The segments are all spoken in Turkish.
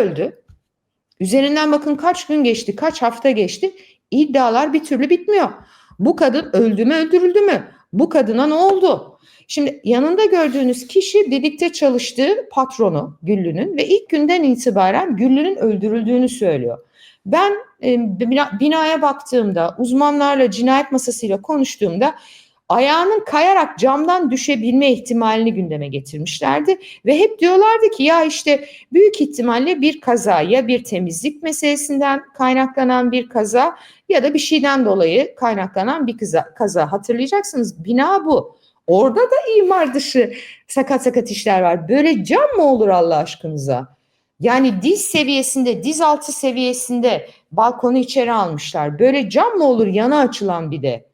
öldü. Üzerinden bakın kaç gün geçti, kaç hafta geçti. İddialar bir türlü bitmiyor. Bu kadın öldü mü, öldürüldü mü? Bu kadına ne oldu? Şimdi yanında gördüğünüz kişi birlikte çalıştığı patronu Güllü'nün ve ilk günden itibaren Güllü'nün öldürüldüğünü söylüyor. Ben e, binaya baktığımda, uzmanlarla cinayet masasıyla konuştuğumda ayağının kayarak camdan düşebilme ihtimalini gündeme getirmişlerdi ve hep diyorlardı ki ya işte büyük ihtimalle bir kaza ya bir temizlik meselesinden kaynaklanan bir kaza ya da bir şeyden dolayı kaynaklanan bir kaza. kaza. Hatırlayacaksınız bina bu. Orada da imar dışı sakat sakat işler var. Böyle cam mı olur Allah aşkınıza? Yani diz seviyesinde, diz altı seviyesinde balkonu içeri almışlar. Böyle cam mı olur yana açılan bir de?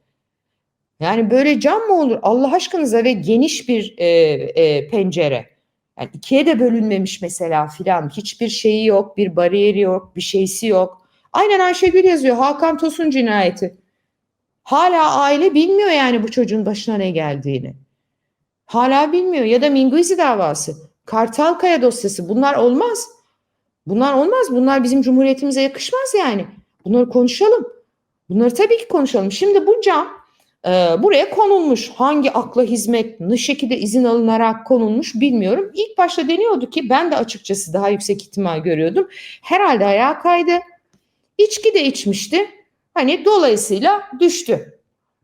Yani böyle cam mı olur Allah aşkınıza ve geniş bir e, e, pencere. Yani ikiye de bölünmemiş mesela filan. Hiçbir şeyi yok, bir bariyeri yok, bir şeysi yok. Aynen Ayşegül yazıyor Hakan Tosun cinayeti. Hala aile bilmiyor yani bu çocuğun başına ne geldiğini. Hala bilmiyor ya da Minguizi davası, Kartalkaya dosyası bunlar olmaz. Bunlar olmaz. Bunlar bizim cumhuriyetimize yakışmaz yani. Bunları konuşalım. Bunları tabii ki konuşalım. Şimdi bu cam e, buraya konulmuş. Hangi akla hizmet, ne şekilde izin alınarak konulmuş bilmiyorum. İlk başta deniyordu ki ben de açıkçası daha yüksek ihtimal görüyordum. Herhalde ayağa kaydı. İçki de içmişti. Hani dolayısıyla düştü.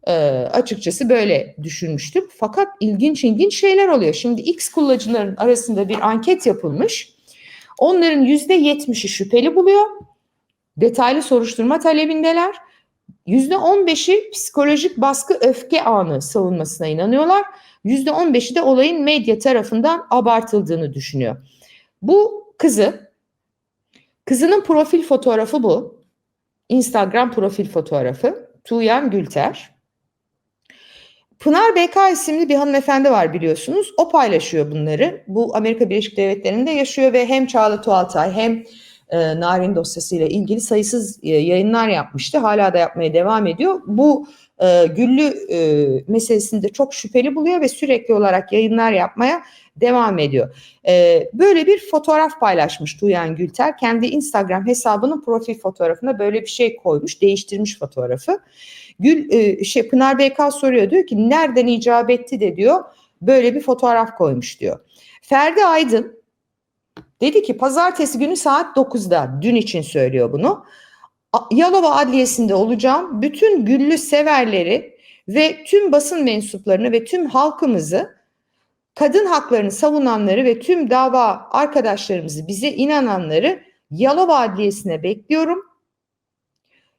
E, açıkçası böyle düşünmüştüm. Fakat ilginç ilginç şeyler oluyor. Şimdi X kullanıcıların arasında bir anket yapılmış. Onların yüzde yetmişi şüpheli buluyor. Detaylı soruşturma talebindeler. Yüzde on beşi psikolojik baskı öfke anı savunmasına inanıyorlar. Yüzde on beşi de olayın medya tarafından abartıldığını düşünüyor. Bu kızı, kızının profil fotoğrafı bu. Instagram profil fotoğrafı. Tuğyan Gülter. Pınar BK isimli bir hanımefendi var biliyorsunuz. O paylaşıyor bunları. Bu Amerika Birleşik Devletleri'nde yaşıyor ve hem Çağla Tuğaltay hem e, Narin dosyasıyla ilgili sayısız e, yayınlar yapmıştı. Hala da yapmaya devam ediyor. Bu e, Güllü e, meselesinde çok şüpheli buluyor ve sürekli olarak yayınlar yapmaya devam ediyor. E, böyle bir fotoğraf paylaşmış Tuğyan Gülter. Kendi Instagram hesabının profil fotoğrafına böyle bir şey koymuş, değiştirmiş fotoğrafı. Gül e, şey Pınar BK soruyor diyor ki nereden icap etti de diyor böyle bir fotoğraf koymuş diyor. Ferdi Aydın dedi ki pazartesi günü saat 9'da dün için söylüyor bunu. Yalova Adliyesi'nde olacağım. Bütün güllü severleri ve tüm basın mensuplarını ve tüm halkımızı kadın haklarını savunanları ve tüm dava arkadaşlarımızı bize inananları Yalova Adliyesi'ne bekliyorum.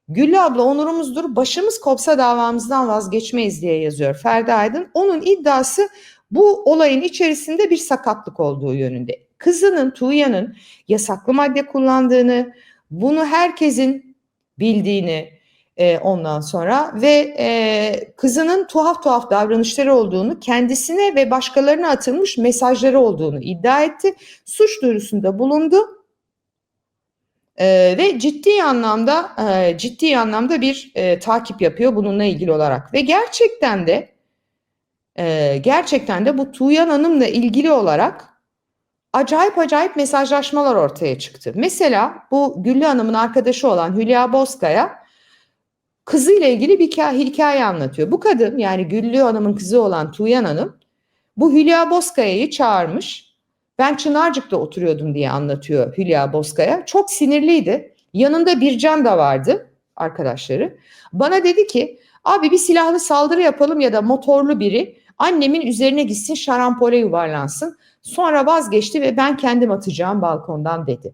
Güllü abla onurumuzdur. Başımız kopsa davamızdan vazgeçmeyiz diye yazıyor Ferdi Aydın. Onun iddiası bu olayın içerisinde bir sakatlık olduğu yönünde. Kızının Tuğya'nın yasaklı madde kullandığını, bunu herkesin bildiğini e, ondan sonra ve e, kızının tuhaf tuhaf davranışları olduğunu, kendisine ve başkalarına atılmış mesajları olduğunu iddia etti. Suç duyurusunda bulundu ee, ve ciddi anlamda e, ciddi anlamda bir e, takip yapıyor bununla ilgili olarak ve gerçekten de e, gerçekten de bu Tuğyan Hanım'la ilgili olarak acayip acayip mesajlaşmalar ortaya çıktı. Mesela bu Güllü Hanım'ın arkadaşı olan Hülya Bozkaya kızıyla ilgili bir hikaye, anlatıyor. Bu kadın yani Güllü Hanım'ın kızı olan Tuğyan Hanım bu Hülya Bozkaya'yı çağırmış ben Çınarcık'ta oturuyordum diye anlatıyor Hülya Bozkaya. Çok sinirliydi. Yanında Bircan da vardı arkadaşları. Bana dedi ki abi bir silahlı saldırı yapalım ya da motorlu biri annemin üzerine gitsin şarampole yuvarlansın. Sonra vazgeçti ve ben kendim atacağım balkondan dedi.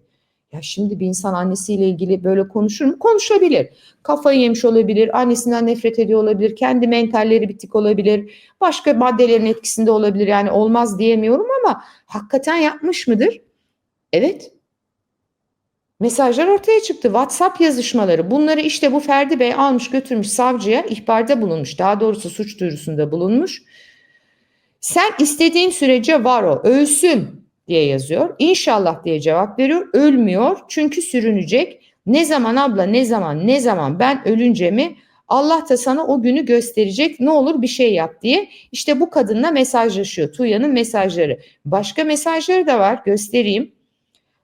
Ya şimdi bir insan annesiyle ilgili böyle konuşur mu? Konuşabilir. Kafayı yemiş olabilir, annesinden nefret ediyor olabilir, kendi mentalleri bitik olabilir, başka maddelerin etkisinde olabilir. Yani olmaz diyemiyorum ama hakikaten yapmış mıdır? Evet. Mesajlar ortaya çıktı. WhatsApp yazışmaları. Bunları işte bu Ferdi Bey almış götürmüş savcıya ihbarda bulunmuş. Daha doğrusu suç duyurusunda bulunmuş. Sen istediğin sürece var o. Ölsün diye yazıyor. İnşallah diye cevap veriyor. Ölmüyor çünkü sürünecek. Ne zaman abla ne zaman ne zaman ben ölünce mi Allah da sana o günü gösterecek ne olur bir şey yap diye. İşte bu kadınla mesajlaşıyor. Tuğya'nın mesajları. Başka mesajları da var göstereyim.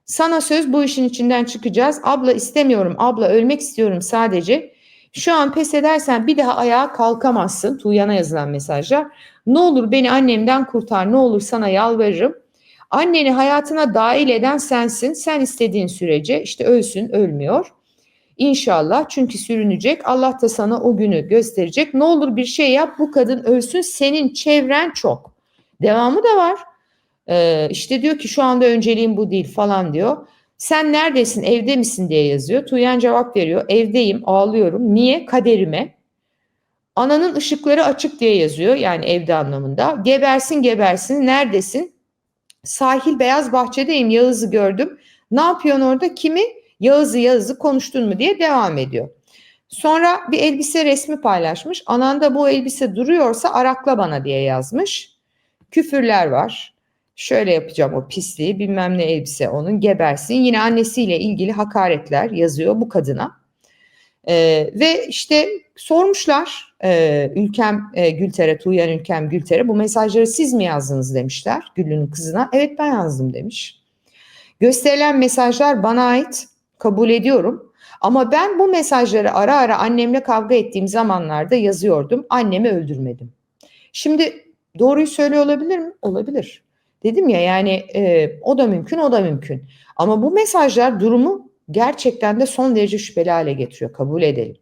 Sana söz bu işin içinden çıkacağız. Abla istemiyorum, abla ölmek istiyorum sadece. Şu an pes edersen bir daha ayağa kalkamazsın. Tuğyan'a yazılan mesajlar. Ne olur beni annemden kurtar, ne olur sana yalvarırım. Anneni hayatına dahil eden sensin. Sen istediğin sürece işte ölsün, ölmüyor. İnşallah çünkü sürünecek. Allah da sana o günü gösterecek. Ne olur bir şey yap bu kadın ölsün. Senin çevren çok. Devamı da var. Ee, işte diyor ki şu anda önceliğim bu değil falan diyor. Sen neredesin evde misin diye yazıyor. Tuğyan cevap veriyor. Evdeyim ağlıyorum. Niye? Kaderime. Ananın ışıkları açık diye yazıyor. Yani evde anlamında. Gebersin gebersin. Neredesin? Sahil beyaz bahçedeyim. Yağız'ı gördüm. Ne yapıyorsun orada? Kimi? Yağız'ı Yağız'ı konuştun mu diye devam ediyor. Sonra bir elbise resmi paylaşmış. Ananda bu elbise duruyorsa arakla bana diye yazmış. Küfürler var. Şöyle yapacağım o pisliği bilmem ne elbise onun gebersin. Yine annesiyle ilgili hakaretler yazıyor bu kadına. Ee, ve işte sormuşlar e, Ülkem e, Gülter'e, Tuğyan Ülkem Gülter'e bu mesajları siz mi yazdınız demişler Güllü'nün kızına. Evet ben yazdım demiş. Gösterilen mesajlar bana ait kabul ediyorum. Ama ben bu mesajları ara ara annemle kavga ettiğim zamanlarda yazıyordum. Annemi öldürmedim. Şimdi doğruyu söylüyor olabilir mi? Olabilir. Dedim ya yani e, o da mümkün o da mümkün. Ama bu mesajlar durumu gerçekten de son derece şüpheli hale getiriyor. Kabul edelim.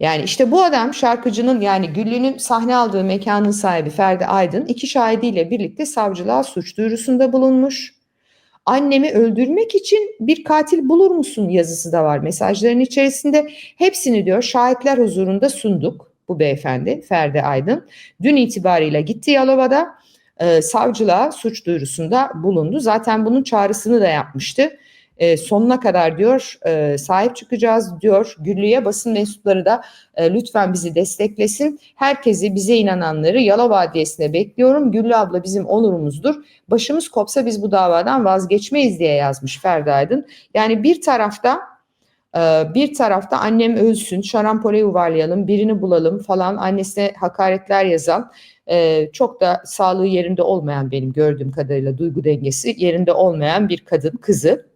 Yani işte bu adam şarkıcının yani Güllü'nün sahne aldığı mekanın sahibi Ferdi Aydın iki şahidiyle birlikte savcılığa suç duyurusunda bulunmuş. Annemi öldürmek için bir katil bulur musun yazısı da var mesajların içerisinde. Hepsini diyor şahitler huzurunda sunduk bu beyefendi Ferdi Aydın. Dün itibariyle gitti Yalova'da e, savcılığa suç duyurusunda bulundu. Zaten bunun çağrısını da yapmıştı. E, sonuna kadar diyor e, sahip çıkacağız diyor. Güllü'ye basın mensupları da e, lütfen bizi desteklesin. Herkesi bize inananları Yalova Adliyesi'ne bekliyorum. Güllü abla bizim onurumuzdur. Başımız kopsa biz bu davadan vazgeçmeyiz diye yazmış Ferdi Aydın. Yani bir tarafta bir tarafta annem ölsün, şarampole yuvarlayalım, birini bulalım falan annesine hakaretler yazan e, çok da sağlığı yerinde olmayan benim gördüğüm kadarıyla duygu dengesi yerinde olmayan bir kadın kızı.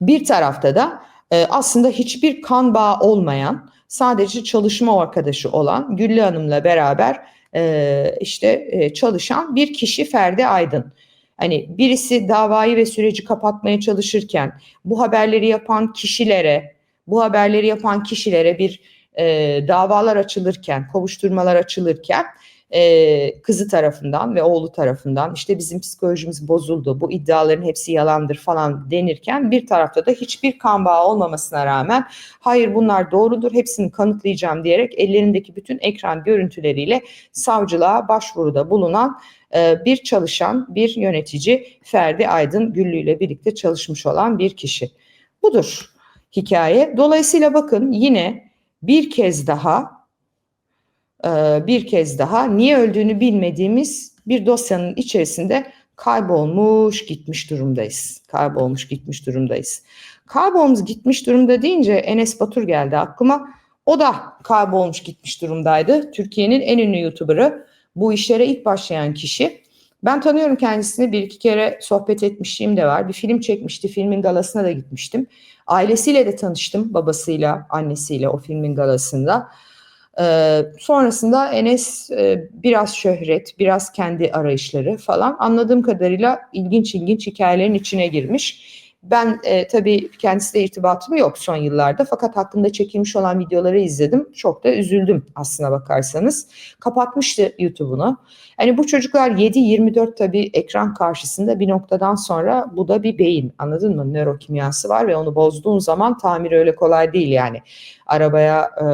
Bir tarafta da e, aslında hiçbir kan bağı olmayan sadece çalışma arkadaşı olan Güllü Hanım'la beraber e, işte çalışan bir kişi Ferdi Aydın. Hani birisi davayı ve süreci kapatmaya çalışırken bu haberleri yapan kişilere, bu haberleri yapan kişilere bir e, davalar açılırken, kovuşturmalar açılırken e, kızı tarafından ve oğlu tarafından işte bizim psikolojimiz bozuldu, bu iddiaların hepsi yalandır falan denirken bir tarafta da hiçbir kan bağı olmamasına rağmen hayır bunlar doğrudur hepsini kanıtlayacağım diyerek ellerindeki bütün ekran görüntüleriyle savcılığa başvuruda bulunan e, bir çalışan, bir yönetici Ferdi Aydın Güllü ile birlikte çalışmış olan bir kişi. Budur hikaye. Dolayısıyla bakın yine bir kez daha bir kez daha niye öldüğünü bilmediğimiz bir dosyanın içerisinde kaybolmuş gitmiş durumdayız. Kaybolmuş gitmiş durumdayız. Kaybolmuş gitmiş durumda deyince Enes Batur geldi aklıma. O da kaybolmuş gitmiş durumdaydı. Türkiye'nin en ünlü YouTuber'ı. Bu işlere ilk başlayan kişi. Ben tanıyorum kendisini bir iki kere sohbet etmişliğim de var. Bir film çekmişti. Filmin galasına da gitmiştim. Ailesiyle de tanıştım. Babasıyla, annesiyle o filmin galasında. Ee, sonrasında Enes e, biraz şöhret, biraz kendi arayışları falan anladığım kadarıyla ilginç ilginç hikayelerin içine girmiş. Ben e, tabii kendisiyle irtibatım yok son yıllarda fakat hakkında çekilmiş olan videoları izledim. Çok da üzüldüm aslına bakarsanız. Kapatmıştı YouTube'unu. Hani bu çocuklar 7-24 tabii ekran karşısında bir noktadan sonra bu da bir beyin anladın mı? Nörokimyası var ve onu bozduğun zaman tamir öyle kolay değil yani. Arabaya e,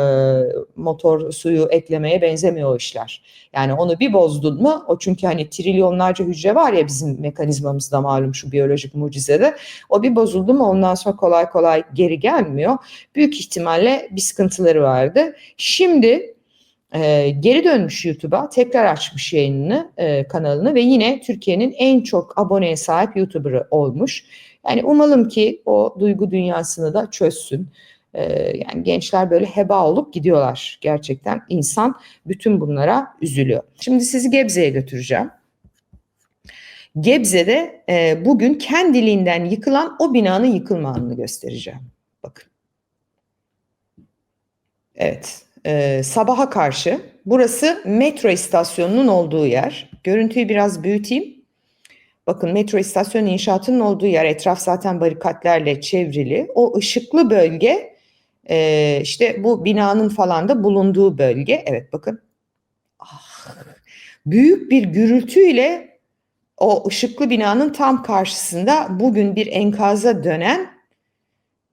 motor suyu eklemeye benzemiyor o işler. Yani onu bir bozdun mu o çünkü hani trilyonlarca hücre var ya bizim mekanizmamızda malum şu biyolojik mucizede. O bir bozuldu mu ondan sonra kolay kolay geri gelmiyor. Büyük ihtimalle bir sıkıntıları vardı. Şimdi e, geri dönmüş YouTube'a tekrar açmış yayınını e, kanalını ve yine Türkiye'nin en çok aboneye sahip YouTuber'ı olmuş. Yani umalım ki o duygu dünyasını da çözsün. Ee, yani gençler böyle heba olup gidiyorlar. Gerçekten insan bütün bunlara üzülüyor. Şimdi sizi Gebze'ye götüreceğim. Gebze'de e, bugün kendiliğinden yıkılan o binanın yıkılma anını göstereceğim. Bakın. Evet, e, sabaha karşı burası metro istasyonunun olduğu yer. Görüntüyü biraz büyüteyim. Bakın metro istasyonu inşaatının olduğu yer etraf zaten barikatlerle çevrili. O ışıklı bölge e, işte bu binanın falan da bulunduğu bölge. Evet bakın. Ah, büyük bir gürültüyle o ışıklı binanın tam karşısında bugün bir enkaza dönen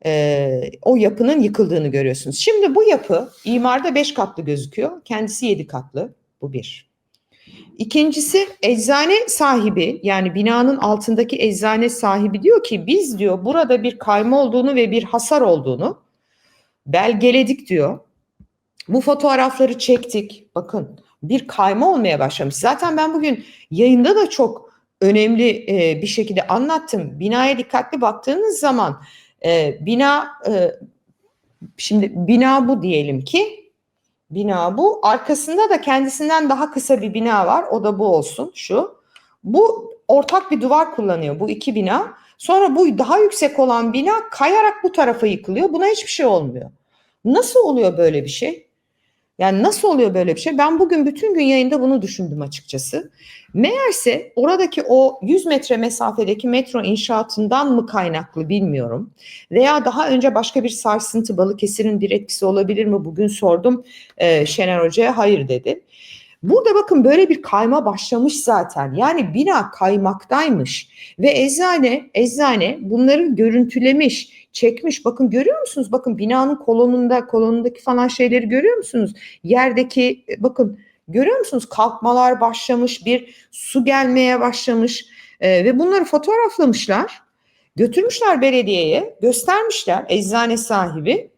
e, o yapının yıkıldığını görüyorsunuz. Şimdi bu yapı imarda 5 katlı gözüküyor. Kendisi 7 katlı. Bu bir. İkincisi eczane sahibi yani binanın altındaki eczane sahibi diyor ki biz diyor burada bir kayma olduğunu ve bir hasar olduğunu belgeledik diyor. Bu fotoğrafları çektik. Bakın bir kayma olmaya başlamış. Zaten ben bugün yayında da çok önemli e, bir şekilde anlattım. Binaya dikkatli baktığınız zaman e, bina e, şimdi bina bu diyelim ki bina bu. Arkasında da kendisinden daha kısa bir bina var. O da bu olsun şu. Bu ortak bir duvar kullanıyor bu iki bina. Sonra bu daha yüksek olan bina kayarak bu tarafa yıkılıyor. Buna hiçbir şey olmuyor. Nasıl oluyor böyle bir şey? Yani nasıl oluyor böyle bir şey? Ben bugün bütün gün yayında bunu düşündüm açıkçası. Meğerse oradaki o 100 metre mesafedeki metro inşaatından mı kaynaklı bilmiyorum. Veya daha önce başka bir sarsıntı Balıkesir'in bir etkisi olabilir mi? Bugün sordum e, Şener Hoca'ya hayır dedi. Burada bakın böyle bir kayma başlamış zaten. Yani bina kaymaktaymış ve eczane eczane bunları görüntülemiş, çekmiş. Bakın görüyor musunuz? Bakın binanın kolonunda, kolonundaki falan şeyleri görüyor musunuz? Yerdeki bakın görüyor musunuz? Kalkmalar başlamış, bir su gelmeye başlamış e, ve bunları fotoğraflamışlar. Götürmüşler belediyeye, göstermişler eczane sahibi.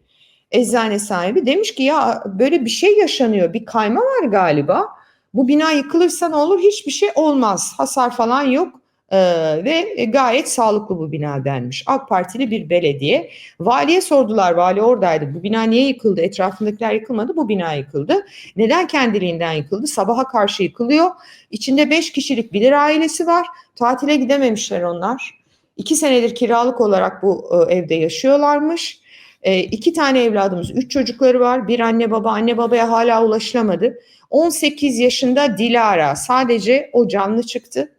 Eczane sahibi demiş ki ya böyle bir şey yaşanıyor, bir kayma var galiba. Bu bina yıkılırsa ne olur? Hiçbir şey olmaz. Hasar falan yok. Ee, ve gayet sağlıklı bu bina denmiş. AK Partili bir belediye. Valiye sordular, vali oradaydı. Bu bina niye yıkıldı? Etrafındakiler yıkılmadı, bu bina yıkıldı. Neden kendiliğinden yıkıldı? Sabaha karşı yıkılıyor. İçinde beş kişilik bir ailesi var. Tatile gidememişler onlar. İki senedir kiralık olarak bu evde yaşıyorlarmış. E, iki tane evladımız, üç çocukları var. Bir anne baba, anne babaya hala ulaşılamadı. 18 yaşında Dilara sadece o canlı çıktı.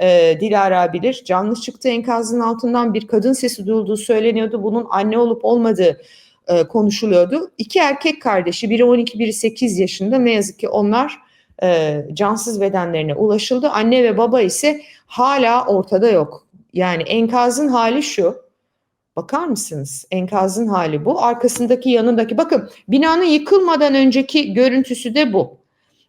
E, Dilara bilir. Canlı çıktı enkazın altından bir kadın sesi duyulduğu söyleniyordu. Bunun anne olup olmadığı e, konuşuluyordu. İki erkek kardeşi biri 12 biri 8 yaşında ne yazık ki onlar e, cansız bedenlerine ulaşıldı. Anne ve baba ise hala ortada yok. Yani enkazın hali şu. Bakar mısınız? Enkazın hali bu. Arkasındaki yanındaki bakın binanın yıkılmadan önceki görüntüsü de bu.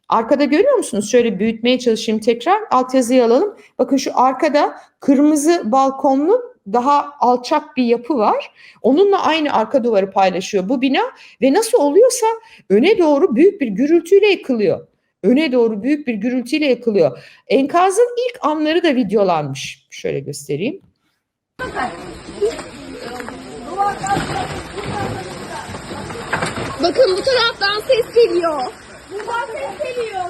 Arkada görüyor musunuz? Şöyle büyütmeye çalışayım tekrar. Altyazıyı alalım. Bakın şu arkada kırmızı balkonlu daha alçak bir yapı var. Onunla aynı arka duvarı paylaşıyor bu bina ve nasıl oluyorsa öne doğru büyük bir gürültüyle yıkılıyor. Öne doğru büyük bir gürültüyle yıkılıyor. Enkazın ilk anları da videolanmış. Şöyle göstereyim. Bakın bu taraftan ses geliyor. Buradan ses geliyor.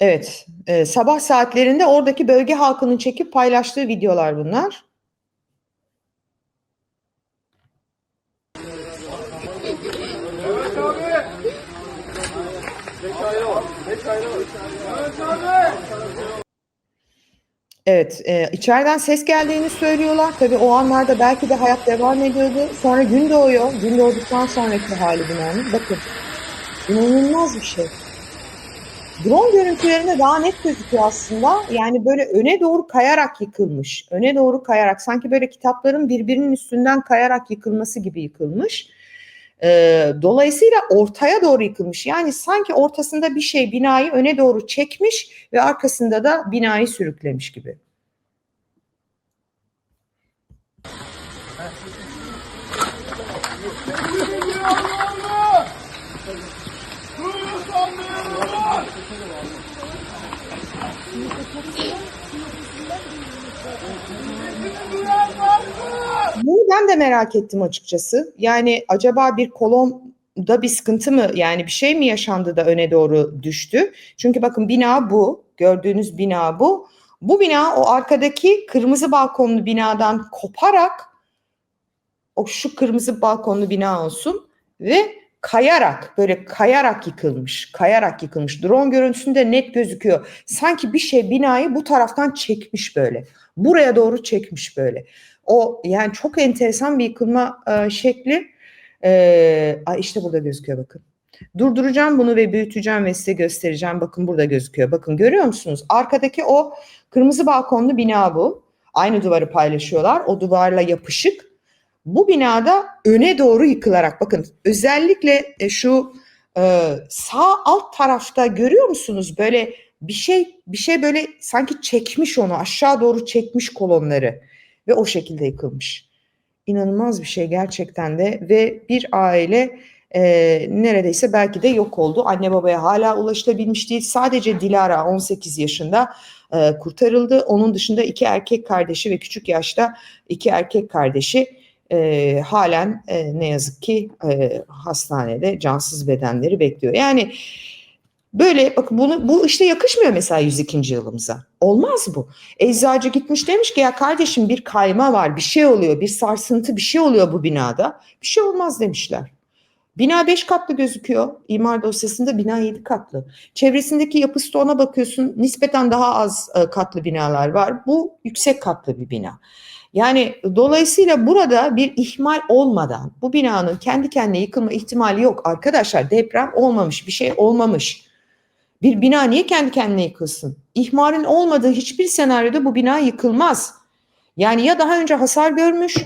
Evet, e, sabah saatlerinde oradaki bölge halkının çekip paylaştığı videolar bunlar. Evet, e, içeriden ses geldiğini söylüyorlar. Tabii o anlarda belki de hayat devam ediyordu. Sonra gün doğuyor. Gün doğduktan sonraki hali binanın. Bakın, inanılmaz bir şey. Drone görüntülerinde daha net gözüküyor aslında. Yani böyle öne doğru kayarak yıkılmış. Öne doğru kayarak sanki böyle kitapların birbirinin üstünden kayarak yıkılması gibi yıkılmış. Ee, dolayısıyla ortaya doğru yıkılmış. Yani sanki ortasında bir şey binayı öne doğru çekmiş ve arkasında da binayı sürüklemiş gibi. Bunu ben de merak ettim açıkçası. Yani acaba bir kolon da bir sıkıntı mı yani bir şey mi yaşandı da öne doğru düştü? Çünkü bakın bina bu. Gördüğünüz bina bu. Bu bina o arkadaki kırmızı balkonlu binadan koparak o şu kırmızı balkonlu bina olsun ve kayarak böyle kayarak yıkılmış. Kayarak yıkılmış. Drone görüntüsünde net gözüküyor. Sanki bir şey binayı bu taraftan çekmiş böyle. Buraya doğru çekmiş böyle. O yani çok enteresan bir yıkılma e, şekli. E, işte burada gözüküyor bakın. Durduracağım bunu ve büyüteceğim ve size göstereceğim. Bakın burada gözüküyor. Bakın görüyor musunuz? Arkadaki o kırmızı balkonlu bina bu. Aynı duvarı paylaşıyorlar. O duvarla yapışık. Bu binada öne doğru yıkılarak bakın özellikle e, şu e, sağ alt tarafta görüyor musunuz böyle bir şey bir şey böyle sanki çekmiş onu aşağı doğru çekmiş kolonları ve o şekilde yıkılmış. İnanılmaz bir şey gerçekten de ve bir aile e, neredeyse belki de yok oldu. Anne babaya hala ulaşılabilmiş değil. Sadece Dilara 18 yaşında e, kurtarıldı. Onun dışında iki erkek kardeşi ve küçük yaşta iki erkek kardeşi e, halen e, ne yazık ki e, hastanede cansız bedenleri bekliyor. Yani böyle bakın bunu bu işte yakışmıyor mesela 102. yılımıza. Olmaz bu. Eczacı gitmiş demiş ki ya kardeşim bir kayma var, bir şey oluyor, bir sarsıntı, bir şey oluyor bu binada. Bir şey olmaz demişler. Bina 5 katlı gözüküyor. İmar dosyasında bina 7 katlı. Çevresindeki yapı stoğuna bakıyorsun nispeten daha az e, katlı binalar var. Bu yüksek katlı bir bina. Yani dolayısıyla burada bir ihmal olmadan bu binanın kendi kendine yıkılma ihtimali yok. Arkadaşlar deprem olmamış, bir şey olmamış. Bir bina niye kendi kendine yıkılsın? İhmalin olmadığı hiçbir senaryoda bu bina yıkılmaz. Yani ya daha önce hasar görmüş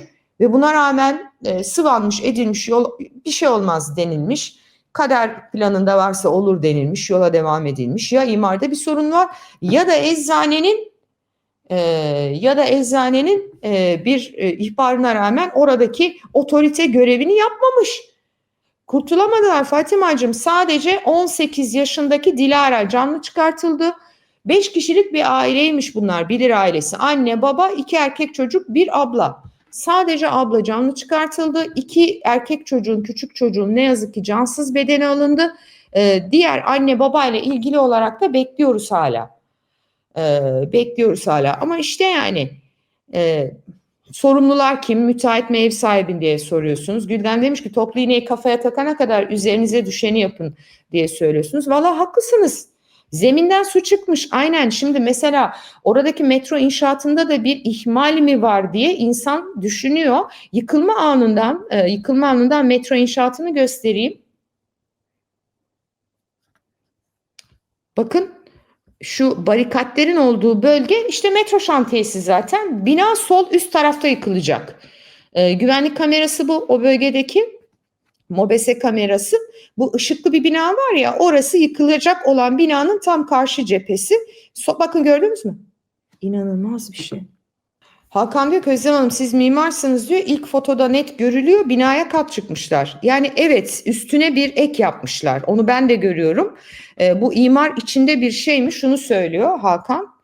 ve buna rağmen e, sıvanmış, edilmiş, yol bir şey olmaz denilmiş. Kader planında varsa olur denilmiş, yola devam edilmiş. Ya imarda bir sorun var ya da eczanenin e, ya da eczanenin e, bir e, ihbarına rağmen oradaki otorite görevini yapmamış. Kurtulamadılar Fatimacığım. Sadece 18 yaşındaki Dilara canlı çıkartıldı. 5 kişilik bir aileymiş bunlar. Bilir ailesi. Anne, baba, iki erkek çocuk, bir abla. Sadece abla canlı çıkartıldı. İki erkek çocuğun, küçük çocuğun ne yazık ki cansız bedeni alındı. Ee, diğer anne babayla ilgili olarak da bekliyoruz hala. Ee, bekliyoruz hala. Ama işte yani e, sorumlular kim? Müteahhit mi ev sahibi diye soruyorsunuz. Gülden demiş ki toplu iğneyi kafaya takana kadar üzerinize düşeni yapın diye söylüyorsunuz. Valla haklısınız. Zeminden su çıkmış aynen şimdi mesela oradaki metro inşaatında da bir ihmal mi var diye insan düşünüyor. Yıkılma anından e, yıkılma anından metro inşaatını göstereyim. Bakın şu barikatlerin olduğu bölge işte metro şantiyesi zaten. Bina sol üst tarafta yıkılacak. E, güvenlik kamerası bu o bölgedeki. Mobese kamerası. Bu ışıklı bir bina var ya orası yıkılacak olan binanın tam karşı cephesi. So, bakın gördünüz mü? İnanılmaz bir şey. Hakan diyor ki Özlem Hanım siz mimarsınız diyor. İlk fotoda net görülüyor. Binaya kat çıkmışlar. Yani evet üstüne bir ek yapmışlar. Onu ben de görüyorum. Ee, bu imar içinde bir şey mi? Şunu söylüyor Hakan.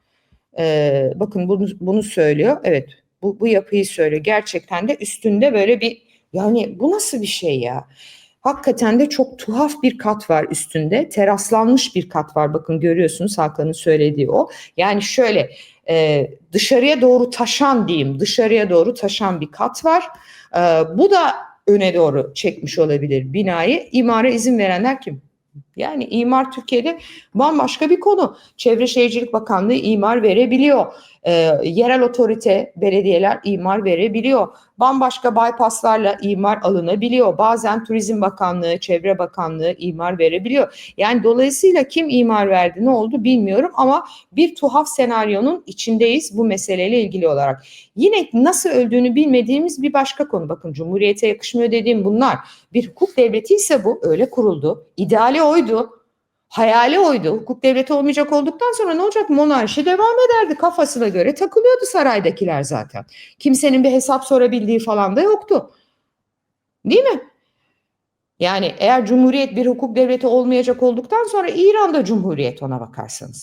Ee, bakın bunu, bunu söylüyor. Evet bu, bu yapıyı söylüyor. Gerçekten de üstünde böyle bir yani bu nasıl bir şey ya? Hakikaten de çok tuhaf bir kat var üstünde. Teraslanmış bir kat var. Bakın görüyorsunuz Hakan'ın söylediği o. Yani şöyle e, dışarıya doğru taşan diyeyim. Dışarıya doğru taşan bir kat var. E, bu da öne doğru çekmiş olabilir binayı. İmara izin verenler kim? Yani imar Türkiye'de bambaşka bir konu. Çevre Şehircilik Bakanlığı imar verebiliyor. E, yerel otorite, belediyeler imar verebiliyor. Bambaşka bypasslarla imar alınabiliyor. Bazen Turizm Bakanlığı, Çevre Bakanlığı imar verebiliyor. Yani dolayısıyla kim imar verdi ne oldu bilmiyorum ama bir tuhaf senaryonun içindeyiz bu meseleyle ilgili olarak. Yine nasıl öldüğünü bilmediğimiz bir başka konu. Bakın Cumhuriyete yakışmıyor dediğim bunlar. Bir hukuk devleti ise bu öyle kuruldu. İdeali oydu. Hayali oydu. Hukuk devleti olmayacak olduktan sonra ne olacak? Monarşi devam ederdi. Kafasına göre takılıyordu saraydakiler zaten. Kimsenin bir hesap sorabildiği falan da yoktu. Değil mi? Yani eğer cumhuriyet bir hukuk devleti olmayacak olduktan sonra İran'da cumhuriyet ona bakarsanız.